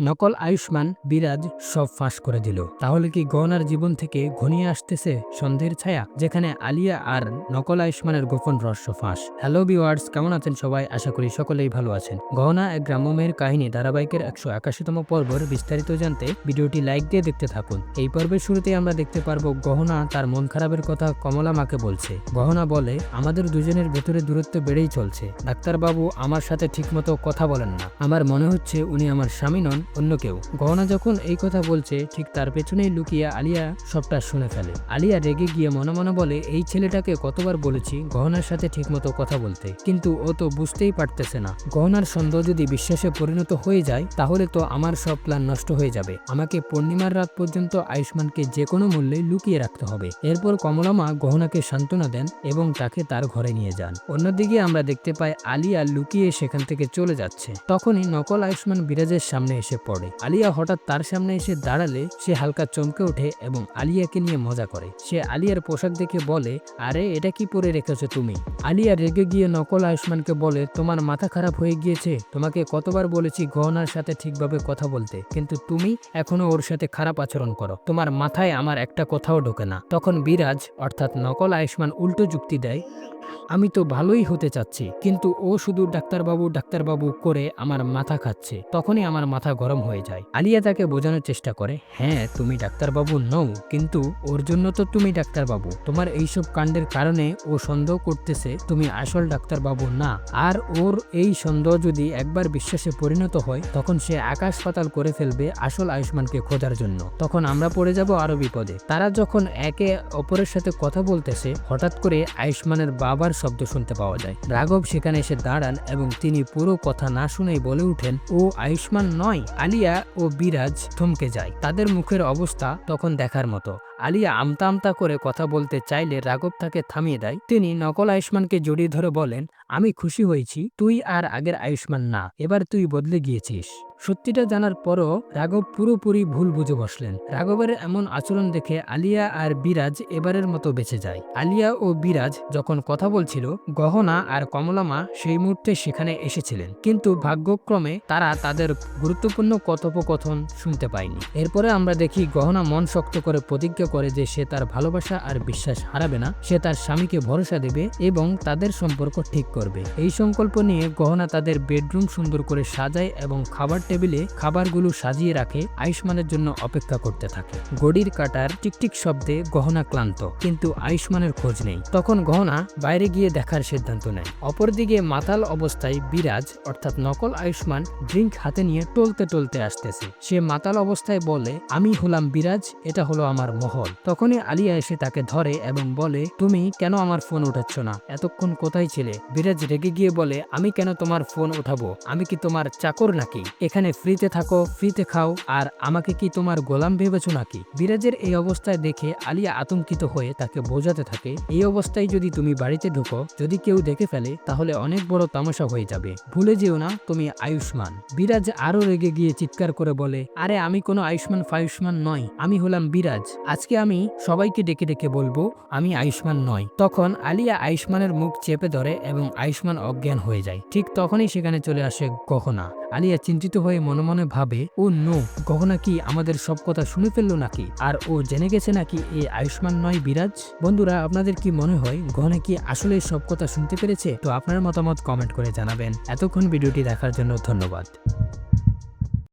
নকল আয়ুষ্মান বিরাজ সব ফাঁস করে দিল। তাহলে কি গহনার জীবন থেকে ঘনিয়ে আসতেছে সন্ধ্যের ছায়া? যেখানে আলিয়া আর নকল আয়ুষ্মানের গোপন রহস্য ফাঁস। হ্যালো বিওয়ার্স কেমন আছেন সবাই? আশা করি সকলেই ভালো আছেন। গহনা এক গ্রাম্যমের কাহিনী ধারাবাহিকের একশো একাশিতম পর্বর বিস্তারিত জানতে ভিডিওটি লাইক দিয়ে দেখতে থাকুন। এই পর্বের শুরুতেই আমরা দেখতে পারব গহনা তার মন খারাপের কথা কমলা মাকে বলছে। গহনা বলে, আমাদের দুজনের ভেতরে দূরত্ব বেড়েই চলছে। ডাক্তারবাবু আমার সাথে ঠিকমতো কথা বলেন না। আমার মনে হচ্ছে উনি আমার স্বামী নন অন্য কেউ। গহনা যখন এই কথা বলছে, ঠিক তার পেছনেই লুকিয়ে আলিয়া সবটা শুনে ফেলে। আলিয়া রেগে গিয়ে মনে মনে বলে, এই ছেলেটাকে কতবার বলেছি গহনার সাথে ঠিকমতো কথা বলতে। কিন্তু ও তো বুঝতেই পারতেছে না। গহনার সন্দেহ যদি বিশ্বাসে পরিণত হয়ে যায়, তাহলে তো আমার সব প্ল্যান নষ্ট হয়ে যাবে। আমাকে পূর্ণিমার রাত পর্যন্ত আয়ুষ্মানকে যে কোনো মূল্যে লুকিয়ে রাখতে হবে। এরপর কমলামা গহনাকে সান্ত্বনা দেন এবং তাকে তার ঘরে নিয়ে যান। অন্যদিকে আমরা দেখতে পাই আলিয়া লুকিয়ে সেখান থেকে চলে যাচ্ছে। তখনই নকল আয়ুষ্মান বিরাজের সামনে এসে পড়ে। আলিয়া হঠাৎ তার সামনে এসে দাঁড়ালে সে হালকা চমকে ওঠে এবং আলিয়াকে নিয়ে মজা করে। সে আলিয়ার পোশাক দেখে বলে, আরে, এটা কি পরে রেখেছো তুমি? আলিয়া রেগে গিয়ে নকল আয়ুষ্মানকে বলে, তোমার মাথা খারাপ হয়ে গিয়েছে। তোমাকে কতবার বলেছি গহনার সাথে ঠিকভাবে কথা বলতে। কিন্তু তুমি এখনও ওর সাথে খারাপ আচরণ করো। তোমার মাথায় আমার একটা কথাও ঢোকে না। তখন বিরাজ, অর্থাৎ নকল আয়ুষ্মান, উল্টো যুক্তি দেয়, আমি তো ভালোই হতে চাচ্ছি, কিন্তু ও শুধু ডাক্তারবাবু ডাক্তারবাবু করে আমার মাথা খাচ্ছে। তখনই আমার মাথা গরম হয়ে যায়। আলিয়া তাকে বোঝানোর চেষ্টা করে হ্যাঁ তুমি ডাক্তারবাবু নও, কিন্তু ওর জন্য তো তুমি ডাক্তারবাবু। তোমার এইসব কাণ্ডের কারণে ও সন্দেহ করতেছে তুমি আসল ডাক্তারবাবু না। আর ওর এই সন্দেহ যদি একবার বিশ্বাসে পরিণত হয়, তখন সে আকাশ পাতাল করে ফেলবে আসল আয়ুষ্মানকে খোঁজার জন্য। তখন আমরা পড়ে যাব আরও বিপদে। তারা যখন একে অপরের সাথে কথা বলতেছে, হঠাৎ করে আয়ুষ্মানের বাবার শব্দ শুনতে পাওয়া যায়। রাঘব সেখানে এসে দাঁড়ান এবং তিনি পুরো কথা না শুনেই বলে উঠেন ও আয়ুষ্মান নয় আলিয়া ও বিরাজ থমকে যায়। তাদের মুখের অবস্থা তখন দেখার মতো। আলিয়া আমতা আমতা করে কথা বলতে চাইলে রাঘব তাকে থামিয়ে দেয়। তিনি নকল আয়ুষ্মানকে জড়িয়ে ধরে বলেন, আমি খুশি হয়েছি, তুই আর আগের আয়ুষ্মান না, এবার তুই বদলে গিয়েছিস। সত্যিটা জানার পরও রাঘব পুরোপুরি ভুল বুঝে বসলেন। রাঘবের এমন আচরণ দেখে আলিয়া আর বিরাজ এবারের মতো বেঁচে যায়। আলিয়া ও বিরাজ যখন কথা বলছিল, গহনা আর কমলামা সেই মুহূর্তে সেখানে এসেছিলেন। কিন্তু ভাগ্যক্রমে তারা তাদের গুরুত্বপূর্ণ কথোপকথন শুনতে পায়নি। এরপরে আমরা দেখি গহনা মন শক্ত করে প্রতিজ্ঞা করে যে সে তার ভালোবাসা আর বিশ্বাস হারাবে না, সে তার স্বামীকে ভরসা দেবে এবং তাদের সম্পর্ক ঠিক করবে। এই সংকল্প নিয়ে গহনা তাদের বেডরুম সুন্দর করে সাজায় এবং খাবার টেবিলে খাবারগুলো সাজিয়ে রাখে, আয়ুষ্মানের জন্য অপেক্ষা করতে থাকে। গড়ির কাটার টিকটিক শব্দে গহনা ক্লান্ত, কিন্তু আয়ুষ্মানের খোঁজ নেই। তখন গহনা বাইরে গিয়ে দেখার সিদ্ধান্ত নেয়। অপরদিকে মাতাল অবস্থায় বিরাজ, অর্থাৎ নকল আয়ুষ্মান, ড্রিঙ্ক হাতে নিয়ে টলতে টলতে আসতেছে। সে মাতাল অবস্থায় বলে, আমি হলাম বিরাজ, এটা হলো আমার মহল তখনই আলিয়া এসে তাকে ধরে এবং বলে, তুমি কেন আমার ফোন উঠাচ্ছ না? এতক্ষণ কোথায় ছিলে? বিরাজ রেগে গিয়ে বলে, আমি কেন তোমার ফোন উঠাবো? আমি কি তোমার চাকর নাকি? এখানে ফ্রিতে থাকো, ফ্রিতে খাও, আর আমাকে কি তোমার গোলাম ভেবেছো নাকি? বিরাজের এই অবস্থায় দেখে আলিয়া আতঙ্কিত হয়ে তাকে বোঝাতে থাকে, এই অবস্থায় যদি তুমি বাড়িতে ঢুকো, যদি কেউ দেখে ফেলে, তাহলে অনেক বড় তামাশা হয়ে যাবে। ভুলে যেও না, তুমি আয়ুষ্মান। বিরাজ আরও রেগে গিয়ে চিৎকার করে বলে, আরে, আমি কোনো আয়ুষ্মান ফায়ুষ্মান নয় আমি হলাম বিরাজ। আজকে আমি সবাইকে ডেকে ডেকে বলব, আমি আয়ুষ্মান নয় তখন আলিয়া আয়ুষ্মানের মুখ চেপে ধরে এবং আয়ুষ্মান অজ্ঞান হয়ে যায়। ঠিক তখনই সেখানে চলে আসে গহনা। আলিয়া চিন্তিত হয়ে মনে মনে ভাবে, ও নো, গহনা কি আমাদের সব কথা শুনে ফেলল নাকি? আর ও জেনে গেছে নাকি এই আয়ুষ্মান নয় বিরাজ? বন্ধুরা, আপনাদের কি মনে হয়, গহনা কি আসলে সব কথা শুনতে পেরেছে? তো আপনার মতামত কমেন্ট করে জানাবেন। এতক্ষণ ভিডিওটি দেখার জন্য ধন্যবাদ।